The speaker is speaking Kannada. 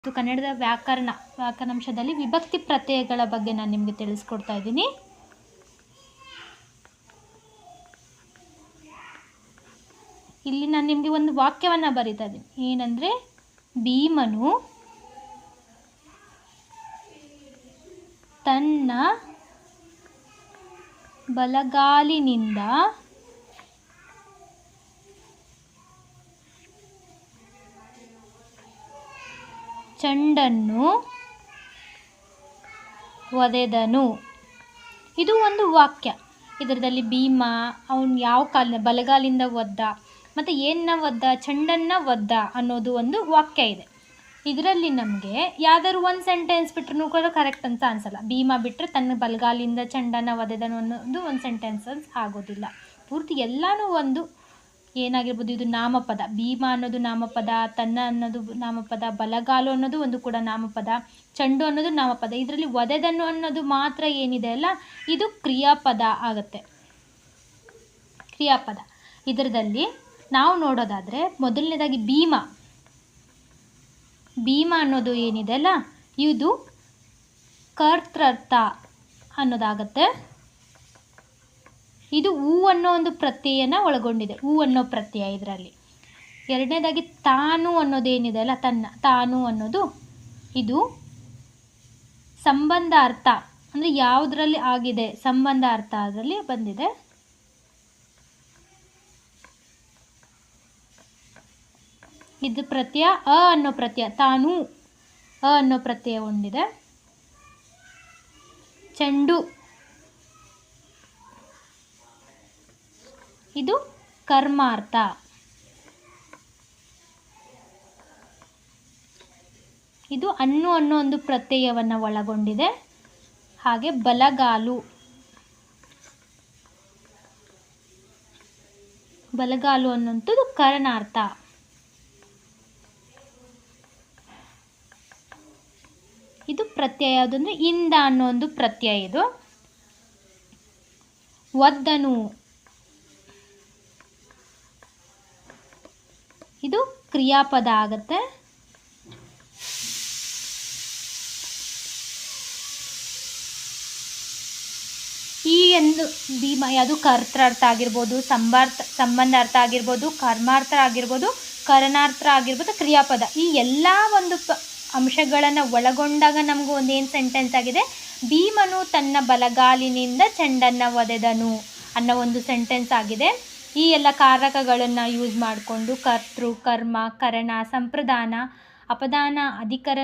ಮತ್ತು ಕನ್ನಡದ ವ್ಯಾಕರಣ, ವ್ಯಾಕರಣಾಂಶದಲ್ಲಿ ವಿಭಕ್ತಿ ಪ್ರತ್ಯಯಗಳ ಬಗ್ಗೆ ನಾನು ನಿಮಗೆ ತಿಳಿಸ್ಕೊಡ್ತಾ ಇದ್ದೀನಿ. ಇಲ್ಲಿ ನಾನು ನಿಮಗೆ ಒಂದು ವಾಕ್ಯವನ್ನು ಬರೀತಾ ಇದ್ದೀನಿ. ಏನಂದರೆ, ಭೀಮನು ತನ್ನ ಬಲಗಾಲಿನಿಂದ ಚೆಂಡನ್ನು ಒದೆದನು. ಇದು ಒಂದು ವಾಕ್ಯ. ಇದರಲ್ಲಿ ಭೀಮ, ಅವನು ಯಾವ ಕಾಲ ಬಲಗಾಲಿಂದ ಒದ್ದ, ಮತ್ತು ಏನನ್ನ ಒದ್ದ, ಚೆಂಡನ್ನು ಒದ್ದ ಅನ್ನೋದು ಒಂದು ವಾಕ್ಯ ಇದೆ. ಇದರಲ್ಲಿ ನಮಗೆ ಯಾವ್ದಾದ್ರು ಒಂದು ಸೆಂಟೆನ್ಸ್ ಬಿಟ್ರೂ ಕೂಡ ಕರೆಕ್ಟ್ ಅಂತ ಅನ್ಸಲ್ಲ. ಭೀಮ ಬಿಟ್ಟರೆ ತನ್ನ ಬಲಗಾಲಿಂದ ಚೆಂಡನ್ನು ಒದೆದನು ಅನ್ನೋದು ಒಂದು ಸೆಂಟೆನ್ಸಸ್ ಆಗೋದಿಲ್ಲ. ಪೂರ್ತಿ ಎಲ್ಲನೂ ಒಂದು ಏನಾಗಿರ್ಬೋದು, ಇದು ನಾಮಪದ. ಭೀಮ ಅನ್ನೋದು ನಾಮಪದ, ತನ್ನ ಅನ್ನೋದು ನಾಮಪದ, ಬಲಗಾಲು ಅನ್ನೋದು ಒಂದು ಕೂಡ ನಾಮಪದ, ಚಂಡು ಅನ್ನೋದು ನಾಮಪದ. ಇದರಲ್ಲಿ ಒದೆದನ್ನು ಅನ್ನೋದು ಮಾತ್ರ ಏನಿದೆ ಅಲ್ಲ, ಇದು ಕ್ರಿಯಾಪದ ಆಗುತ್ತೆ. ಕ್ರಿಯಾಪದ. ಇದರದಲ್ಲಿ ನಾವು ನೋಡೋದಾದರೆ ಮೊದಲನೇದಾಗಿ ಭೀಮ. ಭೀಮ ಅನ್ನೋದು ಏನಿದೆ ಅಲ್ಲ, ಇದು ಕರ್ತೃರ್ಥ ಅನ್ನೋದಾಗತ್ತೆ. ಇದು ಹೂ ಅನ್ನೋ ಒಂದು ಪ್ರತ್ಯಯನ ಒಳಗೊಂಡಿದೆ. ಹೂ ಅನ್ನೋ ಪ್ರತ್ಯಯ ಇದರಲ್ಲಿ. ಎರಡನೇದಾಗಿ ತಾನು ಅನ್ನೋದೇನಿದೆ ಅಲ್ಲ, ತನ್ನ, ತಾನು ಅನ್ನೋದು ಇದು ಸಂಬಂಧ ಅರ್ಥ. ಅಂದರೆ ಯಾವುದರಲ್ಲಿ ಆಗಿದೆ, ಸಂಬಂಧ ಅರ್ಥ ಅದರಲ್ಲಿ ಬಂದಿದೆ. ಇದು ಪ್ರತ್ಯಯ, ಅ ಅನ್ನೋ ಪ್ರತ್ಯಯ, ತಾನು ಅ ಅನ್ನೋ ಪ್ರತ್ಯಯ ಹೊಂದಿದೆ ಚೆಂಡು. ಇದು ಕರ್ಮಾರ್ಥ. ಇದು ಅನ್ನು ಅನ್ನೋ ಒಂದು ಪ್ರತ್ಯಯವನ್ನು ಒಳಗೊಂಡಿದೆ. ಹಾಗೆ ಬಲಗಾಲು. ಬಲಗಾಲು ಅನ್ನೋಂಥದ್ದು ಕರ್ಣಾರ್ಥ. ಇದು ಪ್ರತ್ಯಯ ಯಾವುದು ಅಂದರೆ ಇಂದ ಅನ್ನೋ ಒಂದು ಪ್ರತ್ಯಯ ಇದು. ಒದ್ದನು. ಇದು ಕ್ರಿಯಾಪದ ಆಗುತ್ತೆ. ಈ ಎಂದು ಭೀಮ ಯಾವುದು ಕರ್ತೃರ್ಥ ಆಗಿರ್ಬೋದು, ಸಂಬಾರ್ಥ ಸಂಬಂಧಾರ್ಥ ಆಗಿರ್ಬೋದು, ಕರ್ಮಾರ್ಥ ಆಗಿರ್ಬೋದು, ಕರಣಾರ್ಥ ಆಗಿರ್ಬೋದು, ಕ್ರಿಯಾಪದ. ಈ ಎಲ್ಲ ಒಂದು ಪ, ಅಂಶಗಳನ್ನು ಒಳಗೊಂಡಾಗ ನಮಗೂ ಒಂದೇನು ಸೆಂಟೆನ್ಸ್ ಆಗಿದೆ? ಭೀಮನು ತನ್ನ ಬಲಗಾಲಿನಿಂದ ಚೆಂಡನ್ನು ಒದೆದನು ಅನ್ನೋ ಒಂದು ಸೆಂಟೆನ್ಸ್ ಆಗಿದೆ. ಈ ಎಲ್ಲ ಕಾರಕಗಳನ್ನು ಯೂಸ್ ಮಾಡಿಕೊಂಡು ಕರ್ತೃ ಕರ್ಮ ಕರಣ ಸಂಪ್ರದಾನ ಅಪದಾನ ಅಧಿಕರಣ.